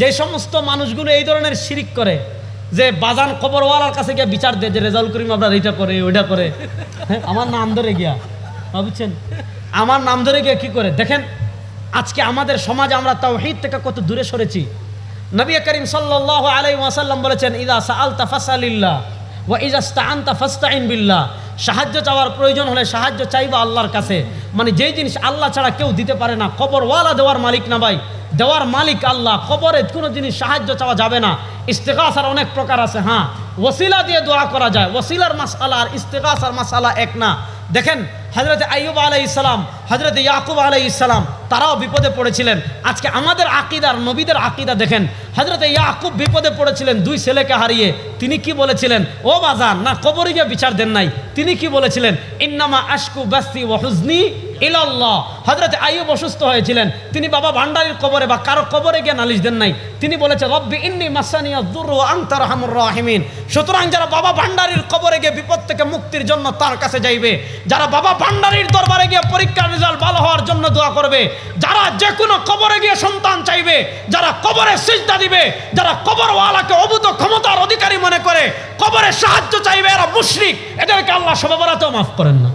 যে সমস্ত মানুষগুলো এই ধরনের শিরিক করে যে বাজান খবরওয়ালার কাছে গিয়ে বিচার দেয় যে রেজাউল করিম আপনার এইটা করে ওইটা করে। হ্যাঁ, আমার নাম ধরে গিয়া হ্যাঁ, বুঝছেন? আমার নাম ধরে গিয়া কি করে? দেখেন আজকে আমাদের সমাজে আমরা তাও তাওহীদ থেকে কত দূরে সরেছি। নবী করিম সাল্লাহ আলাই ওয়াসাল্লাম বলেছেন ইদা সাআলতা ফাসালিল্লাহ। ওয়া বিল্লাহ। সাহায্য চাওয়ার প্রয়োজন হলে সাহায্য চাইবা আল্লাহর কাছে। মানে যেই জিনিস আল্লাহ ছাড়া কেউ দিতে পারে না, কবরওয়ালা দেওয়ার মালিক না ভাই। দেওয়ার মালিক আল্লাহ, কবরে কোনো জিনিস সাহায্য চাওয়া যাবে না। ইস্তেকাসার অনেক প্রকার আছে হ্যাঁ। ওসিলা দিয়ে দোয়া করা যায়। ওসিলার মাসালা আর ইস্তেকাসার মাসালা এক না। দেখেন হজরত আইয়ুব আলাই ইসলাম হজরত ইয়াকুব আলাই ইসলাম তারাও বিপদে পড়েছিলেন। আজকে আমাদের আকিদার নবীদের আকিদা দেখেন। হজরত ইয়াকুব বিপদে পড়েছিলেন, দুই ছেলেকে হারিয়ে। তিনি কি বলেছিলেন? ও বাজান, না কবরে বিচার দেন নাই। তিনি কি বলেছিলেন? ইন্নামা আশকু বাস্তি ও হুজনি ইলাল্লাহ। হজরত আইয়ুব অসুস্থ হয়েছিলেন। তিনি বাবা ভান্ডারির কবরে বা কারও কবরে গিয়ে নালিশ দেন নাই। তিনি বলেছে, রব্বি ইন্নি মাসানিয়া দুরু আংতার হামুর রাহিমিন। সুতরাং যারা বাবা ভান্ডারির কবরে গিয়ে বিপদ থেকে মুক্তির জন্য তার কাছে যাইবে, যারা বাবা ভান্ডারির দরবারে গিয়ে পরীক্ষার রেজাল্ট ভালো হওয়ার জন্য দোয়া করবে, যারা যে কোনো কবরে গিয়ে সন্তান চাইবে, যারা কবরে সিজদা দিবে, যারা কবরওয়ালাকে অভূত ক্ষমতার অধিকারী মনে করে, কবরে সাহায্য চাইবে, এরা মুশরিক। এদেরকে আল্লাহ সবাবরাতেও মাফ করেন না।